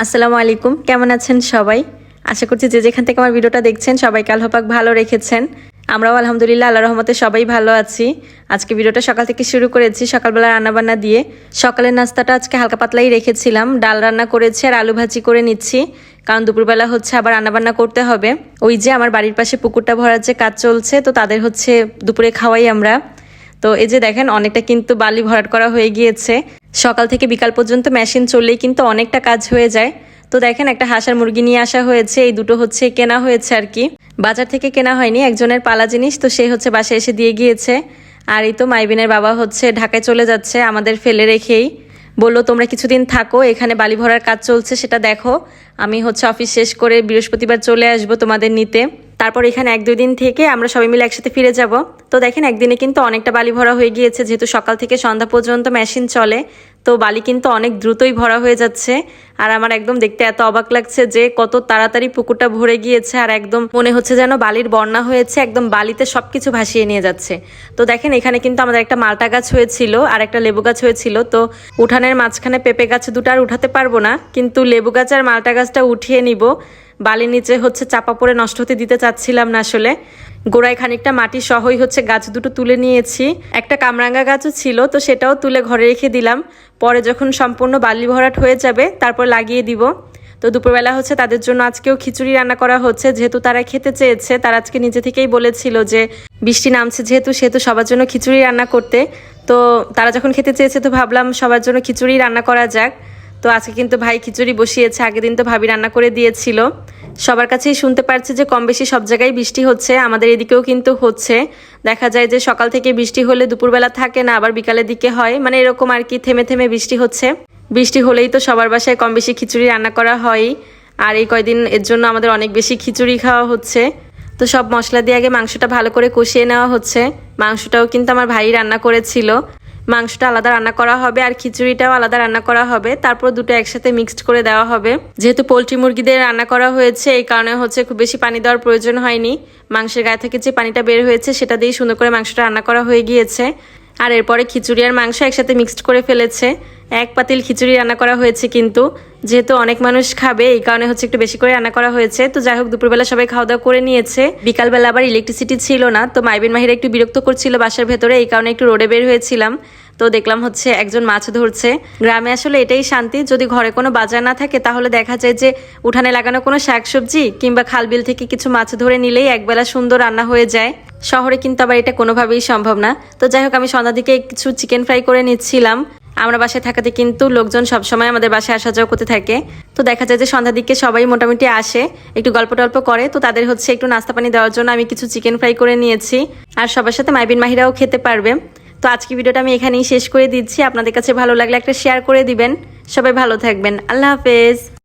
আসসালামু আলাইকুম। কেমন আছেন সবাই? আশা করছি যে যেখান থেকে আমার ভিডিওটা দেখছেন সবাই কাল হপাক ভালো রেখেছেন। আমরাও আলহামদুলিল্লাহ আল্লাহ রহমতে সবাই ভালো আছি। আজকে ভিডিওটা সকাল থেকে শুরু করেছি সকালবেলা রান্নাবান্না দিয়ে। সকালের নাস্তাটা আজকে হালকা পাতলাই রেখেছিলাম। ডাল রান্না করেছি আর আলু ভাজি করে নিচ্ছি। কারণ দুপুরবেলা হচ্ছে আবার রান্নাবান্না করতে হবে। ওই যে আমার বাড়ির পাশে পুকুরটা ভরার যে কাজ চলছে, তো তাদের হচ্ছে দুপুরে খাওয়াই আমরা। তো এই যে দেখেন, অনেকটা কিন্তু বালি ভরাট করা হয়ে গিয়েছে। সকাল থেকে বিকাল পর্যন্ত মেশিন চললেই কিন্তু অনেকটা কাজ হয়ে যায়। তো দেখেন, একটা হাঁসার মুরগি নিয়ে আসা হয়েছে, এই দুটো হচ্ছে কেনা হয়েছে আর কি। বাজার থেকে কেনা হয়নি, একজনের পালা জিনিস, তো সে হচ্ছে বাসায় এসে দিয়ে গিয়েছে। আর এই তো মাইবিনের বাবা হচ্ছে ঢাকায় চলে যাচ্ছে, আমাদের ফেলে রেখেই। বলল, তোমরা কিছুদিন থাকো, এখানে বালি ভরার কাজ চলছে, সেটা দেখো। আমি হচ্ছে অফিস শেষ করে বৃহস্পতিবার চলে আসব তোমাদের নিতে। তারপর এখানে এক দুই দিন থেকে আমরা সবাই মিলে একসাথে ফিরে যাব। তো দেখেন একদিনে কিন্তু অনেকটা বালি ভরা হয়ে গিয়েছে, যেহেতু সকাল থেকে সন্ধ্যা পর্যন্ত মেশিন চলে। তো বালি কিন্তু অনেক দ্রুতই ভরা হয়ে যাচ্ছে। আর আমার একদম দেখতে এত অবাক লাগছে যে কত তাড়াতাড়ি পুকুরটা ভরে গিয়েছে আর একদম মনে হচ্ছে যেন বালির বন্যা হয়েছে, একদম বালিতে সব কিছু ভাসিয়ে নিয়ে যাচ্ছে। তো দেখেন, এখানে কিন্তু আমাদের একটা মালটা গাছ হয়েছিল আর একটা লেবু গাছ হয়েছিল। তো উঠানের মাঝখানে পেঁপে গাছ দুটো আর উঠাতে পারব না, কিন্তু লেবু গাছ আর মালটা গাছটা উঠিয়ে নিব। বালির নিচে হচ্ছে চাপা পড়ে নষ্ট হতে দিতে চাচ্ছিলাম না আসলে। গোড়ায় খানিকটা মাটি সহই হচ্ছে গাছ দুটো তুলে নিয়েছি। একটা কামরাঙ্গা গাছও ছিল, তো সেটাও তুলে ঘরে রেখে দিলাম। পরে যখন সম্পূর্ণ বালি ভরাট হয়ে যাবে, তারপর লাগিয়ে দিব। তো দুপুরবেলা হচ্ছে তাদের জন্য আজকেও খিচুড়ি রান্না করা হচ্ছে। যেহেতু তারা খেতে চেয়েছে, তারা আজকে নিজে থেকেই বলেছিল যে বৃষ্টি নামছে যেহেতু, সেহেতু সবার জন্য খিচুড়ি রান্না করতে। তো তারা যখন খেতে চেয়েছে, তো ভাবলাম সবার জন্য খিচুড়ি রান্না করা যাক। তো আজকে কিন্তু ভাই খিচুড়ি বসিয়েছে, আগের দিন তো ভাবি রান্না করে দিয়েছিল। সবার কাছেই শুনতে পারছি যে কম বেশি সব জায়গায় বৃষ্টি হচ্ছে, আমাদের এদিকেও কিন্তু হচ্ছে। দেখা যায় যে সকাল থেকে বৃষ্টি হলে দুপুরবেলা থাকে না, আবার বিকালের দিকে হয়। মানে এরকম আর কি থেমে থেমে বৃষ্টি হচ্ছে। বৃষ্টি হলেই তো সবার বাসায় কম বেশি খিচুড়ি রান্না করা হয়। আর এই কয়দিন এর জন্য আমাদের অনেক বেশি খিচুড়ি খাওয়া হচ্ছে। তো সব মশলা দিয়ে আগে মাংসটা ভালো করে কষিয়ে নেওয়া হচ্ছে। মাংসটাও কিন্তু আমার ভাই রান্না করেছিল। মাংসটা আলাদা রান্না করা হবে আর খিচুড়িটাও আলাদা রান্না করা হবে। তারপর দুটো একসাথে মিক্সড করে দেওয়া হবে। যেহেতু পোলট্রি মুরগিদের রান্না করা হয়েছে, এই কারণে হচ্ছে খুব বেশি পানি দেওয়ার প্রয়োজন হয়নি। মাংসের গায়ে থেকে যে পানিটা বের হয়েছে, সেটা দিয়ে সুন্দর করে মাংসটা রান্না করা হয়ে গিয়েছে। আর এরপরে খিচুড়ি আর মাংস একসাথে মিক্সড করে ফেলেছে। এক পাতিল খিচুড়ি রান্না করা হয়েছে কিন্তু। যেহেতু অনেক মানুষ খাবে, এই কারণে হচ্ছে একটু বেশি করে রান্না করা হয়েছে। তো যাই হোক, দুপুরবেলা সবাই খাওয়া দাওয়া করে নিয়েছে। বিকালবেলা আবার ইলেকট্রিসিটি ছিল না, তো মাইবিন মাহিরা একটু বিরক্ত করছিল বাসার ভেতরে, এই কারণে একটু রোডে বের হয়েছিলাম। তো দেখলাম হচ্ছে একজন মাছ ধরছে। গ্রামে আসলে এটাই শান্তি, যদি ঘরে কোনো বাজার না থাকে তাহলে দেখা যায় যে উঠানে লাগানো কোনো শাকসবজি কিংবা খালবিল থেকে কিছু মাছ ধরে নিলেই একবেলা সুন্দর রান্না হয়ে যায়। শহরে কিন্তু আবার এটা কোনোভাবেই সম্ভব না। তো যাই হোক, আমি সন্ধ্যা দিকে কিছু চিকেন ফ্রাই করে নিচ্ছিলাম। আমরা বাসায় থাকাতে কিন্তু লোকজন সবসময় আমাদের বাসায় আসা যাওয়া করতে থাকে। তো দেখা যায় যে সন্ধ্যার দিকে সবাই মোটামুটি আসে, একটু গল্প টল্প করে। তো তাদের হচ্ছে একটু নাস্তা পানি দেওয়ার জন্য আমি কিছু চিকেন ফ্রাই করে নিয়েছি। আর সবার সাথে মাইবিন মাহিরাও খেতে পারবে। তো আজকে ভিডিওটা আমি এখানেই শেষ করে দিচ্ছি। আপনাদের কাছে ভালো লাগলে একটা শেয়ার করে দিবেন। সবাই ভালো থাকবেন। আল্লাহ হাফেজ।